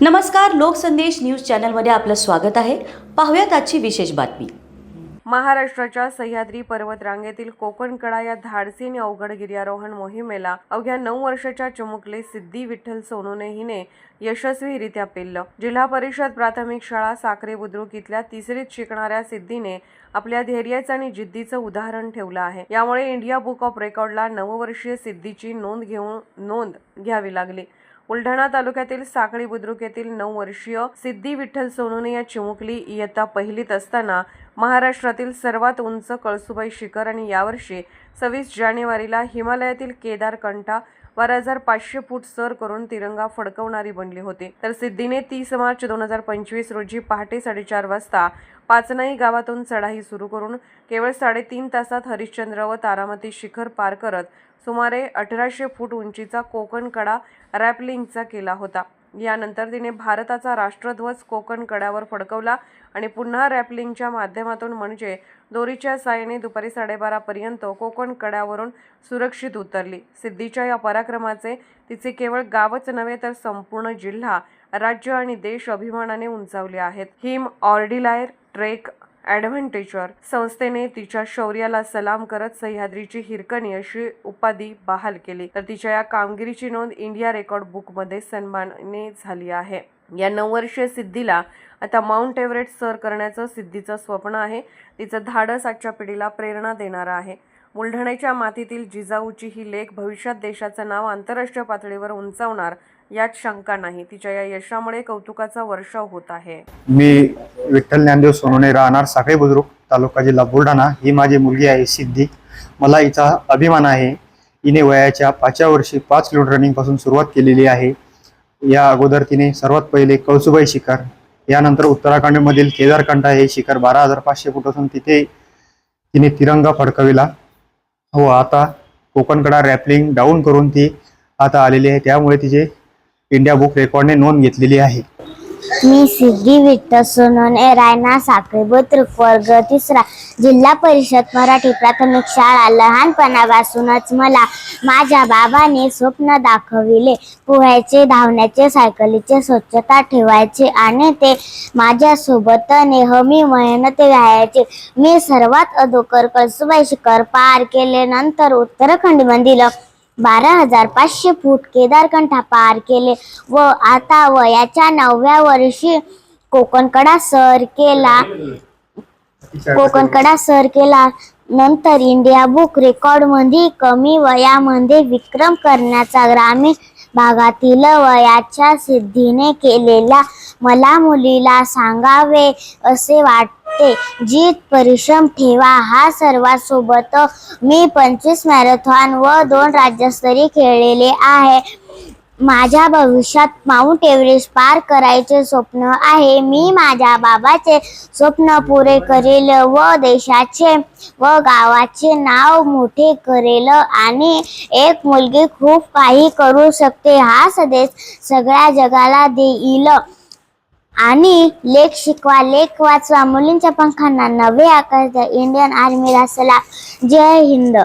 नमस्कार लोकसंदेश न्यूज चॅनलमध्ये आपलं स्वागत आहे. पाहूयात आजची विशेष बातमी. महाराष्ट्राच्या सह्याद्री पर्वत रांगेतील कोकणकडा या धाडसी आणि अवघड गिर्यारोहण मोहिमेला अवघ्या नऊ वर्षाच्या चिमुकले सिद्धी विठ्ठल सोनूने हिने यशस्वीरित्या पेललं. जिल्हा परिषद प्राथमिक शाळा साखरे बुद्रुक इथल्या तिसरीत शिकणाऱ्या सिद्धीने आपल्या धैर्याचं आणि जिद्दीचं उदाहरण ठेवलं आहे. यामुळे इंडिया बुक ऑफ रेकॉर्डला नववर्षीय सिद्धीची नोंद घेऊन नोंद घ्यावी लागली. बुलढाणा तालुक्यातील साखळी बुद्रुक येथील नऊ वर्षीय सिद्धी विठ्ठल सोनूने या चिमुकली इयत्ता पहिलीत असताना महाराष्ट्रातील सर्वात उंच कळसुबाई शिखर आणि यावर्षी सव्वीस जानेवारीला हिमालयातील केदारकंठा बारा हजार पाचशे फूट सर करून तिरंगा फडकवणारी बनली होती. तर सिद्धीने तीस मार्च दोन हजार पंचवीस रोजी पहाटे साडेचार वाजता पाचनाई गावातून चढाई सुरू करून केवळ साडेतीन तासात हरिश्चंद्र व तारामती शिखर पार करत सुमारे अठराशे फूट उंचीचा कोकण कडा रॅपलिंगचा केला होता. यानंतर तिने भारताचा राष्ट्रध्वज कोकण कड्यावर फडकवला आणि पुन्हा रॅपलिंगच्या माध्यमातून म्हणजे दोरीच्या सायने दुपारी साडेबारापर्यंत कोकण कड्यावरून सुरक्षित उतरली. सिद्धीच्या या पराक्रमाचे तिचे केवळ गावच नव्हे तर संपूर्ण जिल्हा राज्य आणि देश अभिमानाने उंचावले आहेत. हिम ऑर्डिलायर ट्रेक ॲडव्हेंटेजवर संस्थेने तिच्या शौर्याला सलाम करत सह्याद्रीची हिरकणी अशी उपाधी बहाल केली. तर तिच्या या कामगिरीची नोंद इंडिया रेकॉर्ड बुकमध्ये सन्मानाने झाली आहे. या नऊ वर्षीय सिद्धीला आता माउंट एव्हरेस्ट सर करण्याचं सिद्धीचं स्वप्न आहे. तिचं धाडस आजच्या पिढीला प्रेरणा देणारं आहे. बुलढाण्याच्या मातीतील जिजाऊची ही लेख भविष्यात देशाचं नाव आंतरराष्ट्रीय पातळीवर उंचावणार यात शंका नाही. तिच्या या यशामुळे कौतुकाचा वर्षाव होत आहे. मी विठ्ठल ज्ञानदेव सोनोने राहणार साखळे बुद्रुक तालुका जिल्हा बुलढाणा. ही माझी मुलगी आहे सिद्धी. मला हिचा अभिमान आहे. हिने वयाच्या पाचव्या वर्षी पाच किलोमीटर रनिंगपासून सुरुवात केलेली आहे. या अगोदर तिने सर्वात पहिले कळसुबाई शिखर यानंतर उत्तराखंडमधील केदारकंठा हे शिखर बारा हजार पाचशे फूट असून तिथे तिने तिरंगा फडकविला. हो आता कोकणकडा रॅपलिंग डाऊन करून ती आता आलेली आहे. त्यामुळे तिचे इंडिया बुक रेकॉर्डने नोंद घेतलेली आहे. मी सिद्धी विठ्ठल सोनवणे रायना साखरे बुद्रुक वर्ग तिसरा जिल्हा परिषद मराठी प्राथमिक शाळा. लहानपणापासूनच मला माझ्या बाबाने स्वप्न दाखविले. पोहायचे धावण्याचे सायकलीचे स्वच्छता ठेवायचे आणि ते माझ्यासोबत नेहमी मेहनत घ्यायचे. मी सर्वात अगोदर कळसुबाई शिखर पार केले. नंतर उत्तराखंडमधील बारा हजार पाचशे फूट केदारकंठा पार केले व आता वयाच्या नवव्या वर्षी कोकणकडा सर केला. कोकणकडा सर केला. नंतर इंडिया बुक रेकॉर्डमध्ये कमी वयामध्ये विक्रम करण्याचा ग्रामीण भागातील वयाच्या सिद्धीने केलेला मला मुलीला सांगावे असे वाटते जीत परिश्रम ठेवा हा सर्वात सोबत मी पंचवीस मॅरेथॉन व दोन राज्यस्तरीय खेळलेले आहे. माझ्या भविष्यात माउंट एव्हरेस्ट पार करायचे स्वप्न आहे. मी माझ्या बाबाचे स्वप्न पुरे करेल व देशाचे व गावाचे नाव मोठे करेल आणि एक मुलगी खूप काही करू शकते. हा संदेश सगळ्या जगाला देईल. आणि लेख शिकवा लेख वाचवा. मुलींच्या पंखांना नवे आकार द्या. इंडियन आर्मीला सलाम जय हिंद.